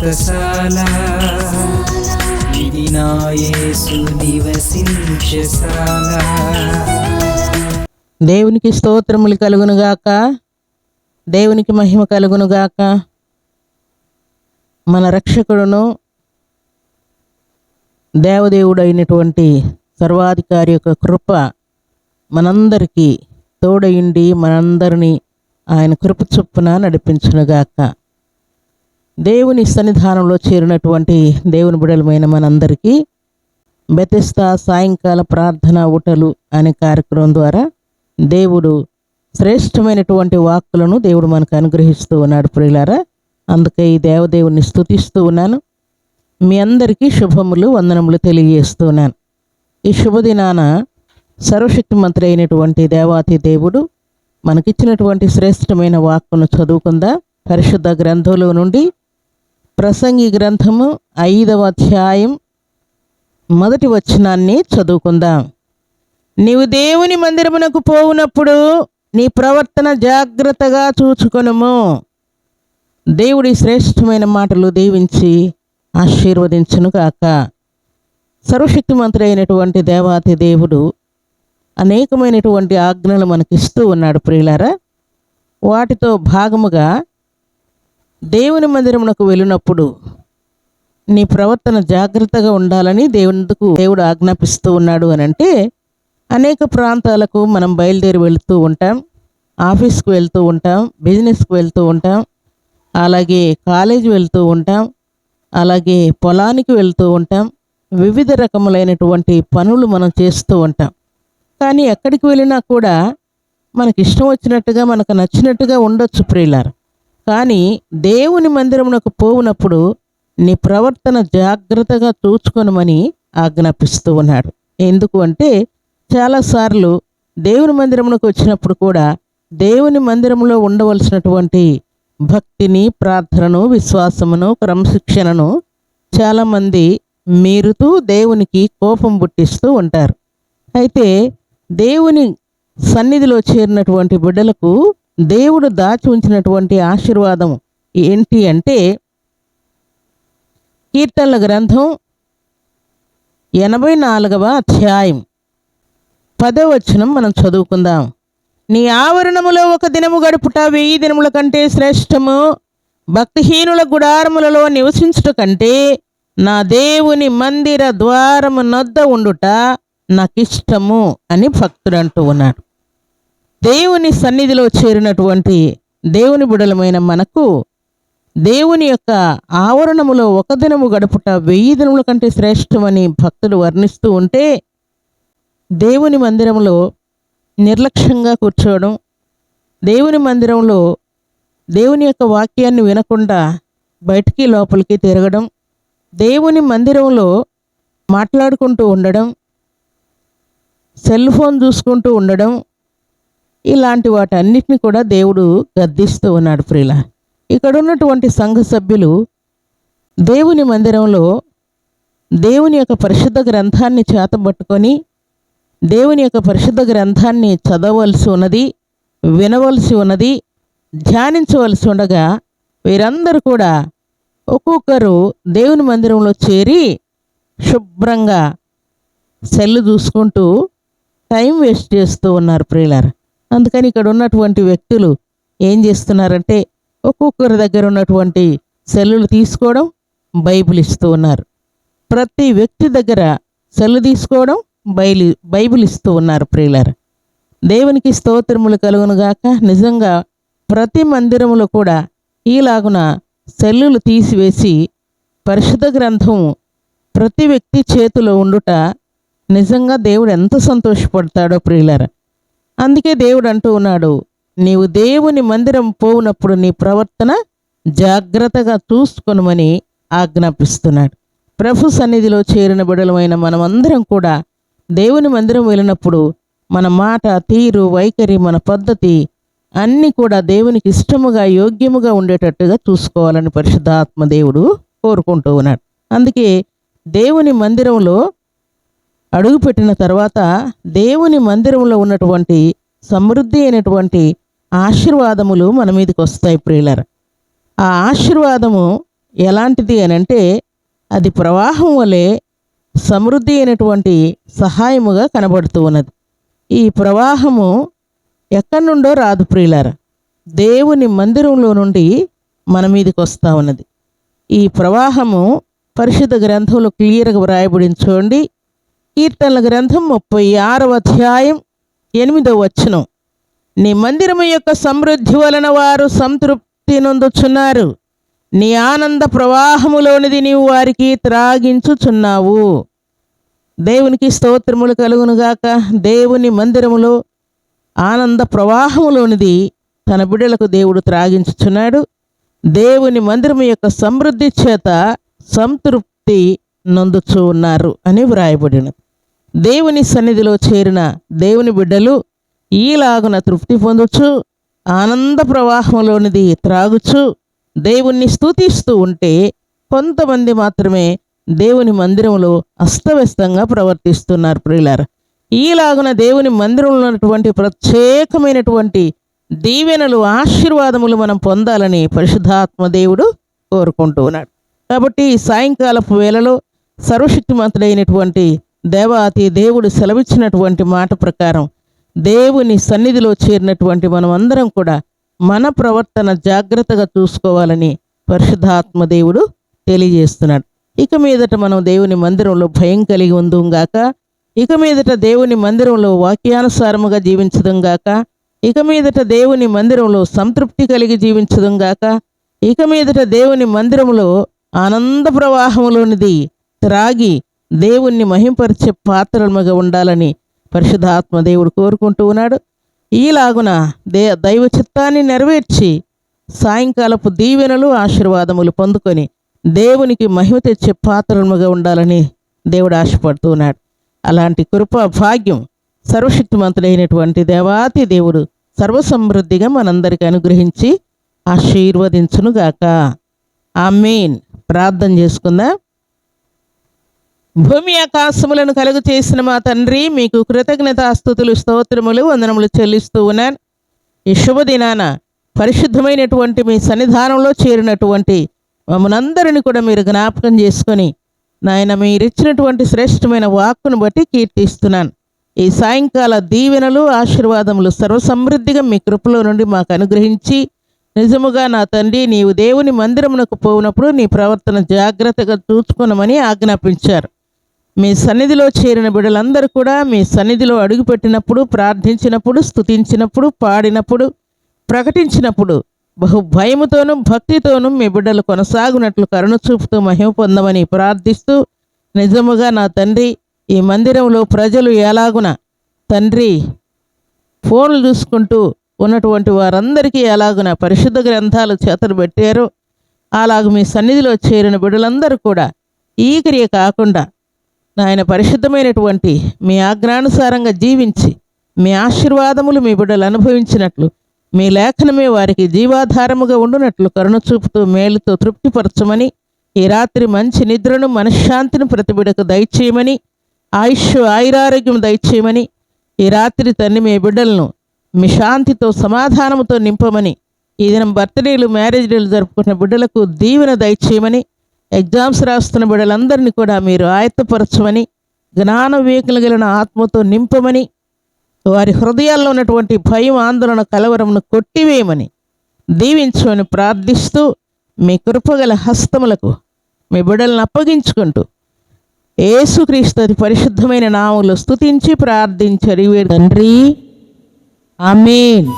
వ్రతశాల ఇది నా యేసు నివసించశాల దేవునికి స్తోత్రములు కలుగునుగాక. దేవునికి మహిమ కలుగునుగాక. మన రక్షకుడును దేవదేవుడు అయినటువంటి సర్వాధికారి యొక్క కృప మనందరికీ తోడయుండి మనందరినీ ఆయన కృప చొప్పున నడిపించునుగాక. దేవుని సన్నిధానంలో చేరినటువంటి దేవుని బిడలమైన మనందరికీ బెతిస్తా సాయంకాల ప్రార్థన ఊటలు అనే కార్యక్రమం ద్వారా దేవుడు శ్రేష్టమైనటువంటి వాక్కులను దేవుడు మనకు అనుగ్రహిస్తూ ఉన్నాడు ప్రియులారా. అందుకే ఈ దేవదేవుని స్థుతిస్తూ ఉన్నాను. మీ అందరికీ శుభములు వందనములు తెలియజేస్తూ ఉన్నాను. ఈ శుభదినాన సర్వశక్తి మంత్రి అయినటువంటి దేవాతి దేవుడు మనకిచ్చినటువంటి శ్రేష్టమైన వాక్కును చదువుకుందా పరిశుద్ధ గ్రంథంలో నుండి ప్రసంగి గ్రంథము ఐదవ అధ్యాయం మొదటి వచనాన్ని చదువుకుందాం. నీవు దేవుని మందిరమునకు పోవునప్పుడు నీ ప్రవర్తన జాగ్రత్తగా చూచుకొనుము. దేవుడి శ్రేష్టమైన మాటలు దీవించి ఆశీర్వదించును కాక సర్వశక్తిమంతుడైనటువంటి దేవాతి దేవుడు అనేకమైనటువంటి ఆజ్ఞలు మనకిస్తూ ఉన్నాడు ప్రియులారా. వాటితో భాగముగా దేవుని మందిరమునకు వెళ్ళినప్పుడు నీ ప్రవర్తన జాగ్రత్తగా ఉండాలని దేవునికు దేవుడు ఆజ్ఞాపిస్తూ ఉన్నాడు అని అంటే అనేక ప్రాంతాలకు మనం బయలుదేరి వెళ్తూ ఉంటాం ఆఫీస్కు వెళ్తూ ఉంటాం బిజినెస్కు వెళ్తూ ఉంటాం అలాగే కాలేజీ వెళ్తూ ఉంటాం అలాగే పొలానికి వెళ్తూ ఉంటాం వివిధ రకములైనటువంటి పనులు మనం చేస్తూ ఉంటాం. కానీ ఎక్కడికి వెళ్ళినా కూడా మనకి ఇష్టం వచ్చినట్టుగా మనకు నచ్చినట్టుగా ఉండొచ్చు ప్రియులారు. కానీ దేవుని మందిరమునకు పోవునప్పుడు నీ ప్రవర్తన జాగ్రత్తగా చూచుకొనమని ఆజ్ఞాపిస్తూ ఉన్నాడు. ఎందుకు అంటే చాలాసార్లు దేవుని మందిరమునకు వచ్చినప్పుడు కూడా దేవుని మందిరంలో ఉండవలసినటువంటి భక్తిని ప్రార్థనను విశ్వాసమును క్రమశిక్షణను చాలామంది మీరుతూ దేవునికి కోపం పుట్టిస్తూ ఉంటారు. అయితే దేవుని సన్నిధిలో చేరినటువంటి బిడ్డలకు దేవుడు దాచి ఉంచినటువంటి ఆశీర్వాదం ఏంటి అంటే కీర్తనల గ్రంథం ఎనభై నాలుగవ అధ్యాయం పదవచనం మనం చదువుకుందాం. నీ ఆవరణములో ఒక దినము గడుపుట వెయ్యి దినముల కంటే శ్రేష్టము. భక్తిహీనుల గుడారములలో నివసించుట కంటే నా దేవుని మందిర ద్వారము నొద్ద ఉండుట నాకిష్టము అని భక్తుడు అంటూ ఉన్నాడు. దేవుని సన్నిధిలో చేరినటువంటి దేవుని బుడలమైన మనకు దేవుని యొక్క ఆవరణములో ఒక దినము గడుపుట వెయ్యి దినముల కంటే శ్రేష్టమని భక్తులు వర్ణిస్తూ ఉంటే దేవుని మందిరంలో నిర్లక్ష్యంగా కూర్చోవడం దేవుని మందిరంలో దేవుని యొక్క వాక్యాన్ని వినకుండా బయటికి లోపలికి తిరగడం దేవుని మందిరంలో మాట్లాడుకుంటూ ఉండడం సెల్ ఫోన్ చూసుకుంటూ ఉండడం ఇలాంటి వాటన్నిటిని కూడా దేవుడు గద్దిస్తూ ఉన్నాడు ప్రియుల. ఇక్కడ ఉన్నటువంటి సంఘ సభ్యులు దేవుని మందిరంలో దేవుని యొక్క పరిశుద్ధ గ్రంథాన్ని చేతబట్టుకొని దేవుని యొక్క పరిశుద్ధ గ్రంథాన్ని చదవలసి ఉన్నది వినవలసి ఉన్నది ధ్యానించవలసి ఉండగా వీరందరూ కూడా ఒక్కొక్కరు దేవుని మందిరంలో చేరి శుభ్రంగా సెల్లు చూసుకుంటూ టైం వేస్ట్ చేస్తూ ఉన్నారు ప్రియులారు. అందుకని ఇక్కడ ఉన్నటువంటి వ్యక్తులు ఏం చేస్తున్నారంటే ఒక్కొక్కరి దగ్గర ఉన్నటువంటి సెల్లులు తీసుకోవడం బైబిల్ ఇస్తూ ఉన్నారు. ప్రతి వ్యక్తి దగ్గర సెల్లు తీసుకోవడం బైలి బైబిల్ ఇస్తూ ఉన్నారు ప్రియులారు. దేవునికి స్తోత్రములు కలుగునుగాక నిజంగా ప్రతి మందిరములో కూడా ఈలాగున సెల్లులు తీసివేసి పరిశుద్ధ గ్రంథం ప్రతి వ్యక్తి చేతిలో ఉండుట నిజంగా దేవుడు ఎంత సంతోషపడతాడో ప్రియులారా. అందుకే దేవుడు అంటూ ఉన్నాడు నీవు దేవుని మందిరం పోవునప్పుడు నీ ప్రవర్తన జాగ్రత్తగా చూసుకొనమని ఆజ్ఞాపిస్తున్నాడు. ప్రభు సన్నిధిలో చేరిన బిడలమైన మనమందరం కూడా దేవుని మందిరం వెళ్ళినప్పుడు మన మాట తీరు వైఖరి మన పద్ధతి అన్నీ కూడా దేవునికి ఇష్టముగా యోగ్యముగా ఉండేటట్టుగా చూసుకోవాలని పరిశుద్ధాత్మ దేవుడు కోరుకుంటూ ఉన్నాడు. అందుకే దేవుని మందిరంలో అడుగుపెట్టిన తర్వాత దేవుని మందిరంలో ఉన్నటువంటి సమృద్ధి అయినటువంటి ఆశీర్వాదములు మన మీదకి వస్తాయి ప్రియులర. ఆ ఆశీర్వాదము ఎలాంటిది అని అంటే అది ప్రవాహం వలె సమృద్ధి అయినటువంటి సహాయముగా కనబడుతూ ఉన్నది. ఈ ప్రవాహము ఎక్కడి నుండో రాదు ప్రియులార. దేవుని మందిరంలో నుండి మన మీదకి వస్తూ ఉన్నది. ఈ ప్రవాహము పరిశుద్ధ గ్రంథంలో క్లియర్గా వ్రాయబడించోండి కీర్తనల గ్రంథం ముప్పై ఆరవ అధ్యాయం ఎనిమిదవ వచనం. నీ మందిరము యొక్క సమృద్ధి వలన వారు సంతృప్తి నొందుచున్నారు. నీ ఆనంద ప్రవాహములోనిది నీవు వారికి త్రాగించుచున్నావు. దేవునికి స్తోత్రములు కలుగునుగాక. దేవుని మందిరములో ఆనంద ప్రవాహములోనిది తన బిడ్డలకు దేవుడు త్రాగించుచున్నాడు. దేవుని మందిరము యొక్క సమృద్ధి చేత సంతృప్తి నొందుచూ ఉన్నారు అని వ్రాయబడినది. దేవుని సన్నిధిలో చేరిన దేవుని బిడ్డలు ఈలాగున తృప్తి పొందుచు ఆనంద ప్రవాహంలోనిది త్రాగుచు దేవుణ్ణి స్తుతిస్తూ ఉంటే కొంతమంది మాత్రమే దేవుని మందిరంలో అస్తవ్యస్తంగా ప్రవర్తిస్తున్నారు ప్రియులారు. ఈలాగున దేవుని మందిరంలో ఉన్నటువంటి ప్రత్యేకమైనటువంటి దీవెనలు ఆశీర్వాదములు మనం పొందాలని పరిశుద్ధాత్మ దేవుడు కోరుకుంటూ ఉన్నాడు. కాబట్టి సాయంకాలపు వేళలో సర్వశక్తిమంతుడైనటువంటి దేవాతి దేవుడు సెలవిచ్చినటువంటి మాట ప్రకారం దేవుని సన్నిధిలో చేరినటువంటి మనం అందరం కూడా మన ప్రవర్తన జాగ్రత్తగా చూసుకోవాలని పరిశుద్ధాత్మ దేవుడు తెలియజేస్తున్నాడు. ఇక మీదట మనం దేవుని మందిరంలో భయం కలిగి ఉందంగాక ఇక మీదట దేవుని మందిరంలో వాక్యానుసారముగా జీవించడం గాక ఇక మీదట దేవుని మందిరంలో సంతృప్తి కలిగి జీవించడం గాక ఇక మీదట దేవుని మందిరంలో ఆనంద ప్రవాహంలోనిది త్రాగి దేవుణ్ణి మహింపరిచే పాత్రలుగా ఉండాలని పరిశుధాత్మ దేవుడు కోరుకుంటూ ఉన్నాడు. ఈలాగున దే దైవ చిత్తాన్ని నెరవేర్చి సాయంకాలపు దీవెనలు ఆశీర్వాదములు పొందుకొని దేవునికి మహిమ తెచ్చే పాత్రలుగా ఉండాలని దేవుడు ఆశపడుతూ ఉన్నాడు. అలాంటి కృప భాగ్యం సర్వశక్తిమంతుడైనటువంటి దేవాతి దేవుడు సర్వసమృద్ధిగా మనందరికి అనుగ్రహించి ఆశీర్వదించునుగాక. మెయిన్ ప్రార్థన చేసుకుందాం. భూమి ఆకాశములను కలుగు చేసిన మా తండ్రి మీకు కృతజ్ఞతాస్తుతులు స్తోత్రములు వందనములు చెల్లిస్తూ ఉన్నాను. ఈ శుభదినాన పరిశుద్ధమైనటువంటి మీ సన్నిధానంలో చేరినటువంటి మమ్మల్నందరిని కూడా మీరు జ్ఞాపకం చేసుకొని నాయన మీరు ఇచ్చినటువంటి శ్రేష్టమైన వాక్కును బట్టి కీర్తిస్తున్నాను. ఈ సాయంకాల దీవెనలు ఆశీర్వాదములు సర్వసమృద్ధిగా మీ కృపలో నుండి మాకు అనుగ్రహించి నిజముగా నా తండ్రి నీవు దేవుని మందిరమునకు పోయినప్పుడు నీ ప్రవర్తన జాగ్రత్తగా చూసుకునమని ఆజ్ఞాపించారు. మీ సన్నిధిలో చేరిన బిడ్డలందరూ కూడా మీ సన్నిధిలో అడుగుపెట్టినప్పుడు ప్రార్థించినప్పుడు స్తుతించినప్పుడు పాడినప్పుడు ప్రకటించినప్పుడు బహు భయముతోనూ భక్తితోనూ మీ బిడ్డలు కొనసాగునట్లు కరుణ చూపుతూ మహిమ పొందమని ప్రార్థిస్తూ నిజముగా నా తండ్రి ఈ మందిరంలో ప్రజలు ఎలాగున తండ్రి ఫోన్లు చూసుకుంటూ ఉన్నటువంటి వారందరికీ ఎలాగున పరిశుద్ధ గ్రంథాలు చేతలు పెట్టారో అలాగ మీ సన్నిధిలో చేరిన బిడ్డలందరూ కూడా ఈ క్రియ కాకుండా నాయన పరిశుద్ధమైనటువంటి మీ ఆజ్ఞానుసారంగా జీవించి మీ ఆశీర్వాదములు మీ బిడ్డలు అనుభవించినట్లు మీ లేఖనమే వారికి జీవాధారముగా ఉండునట్లు కరుణ చూపుతూ మేలుతో తృప్తిపరచమని ఈ రాత్రి మంచి నిద్రను మనశ్శాంతిని ప్రతి బిడ్డకు దయచేయమని ఆయుష్ ఆయురారోగ్యం దయచేయమని ఈ రాత్రి తన్ని మీ బిడ్డలను మీ శాంతితో సమాధానముతో నింపమని ఈ దినం బర్త్డేలు మ్యారేజ్ డేలు జరుపుకున్న బిడ్డలకు దీవెన దయచేయమని ఎగ్జామ్స్ రాస్తున్న బిడ్డలందరినీ కూడా మీరు ఆయత్తపరచమని జ్ఞాన వివేకలు గలిగిన ఆత్మతో నింపమని వారి హృదయాల్లో ఉన్నటువంటి భయం ఆందోళన కలవరమును కొట్టివేయమని దీవించమని ప్రార్థిస్తూ మీ కృపగల హస్తములకు మీ బిడ్డలను అప్పగించుకుంటూ ఏసుక్రీస్తు అతి పరిశుద్ధమైన నామములు స్తుతించి ప్రార్థించరి తండ్రి. ఆమేన్.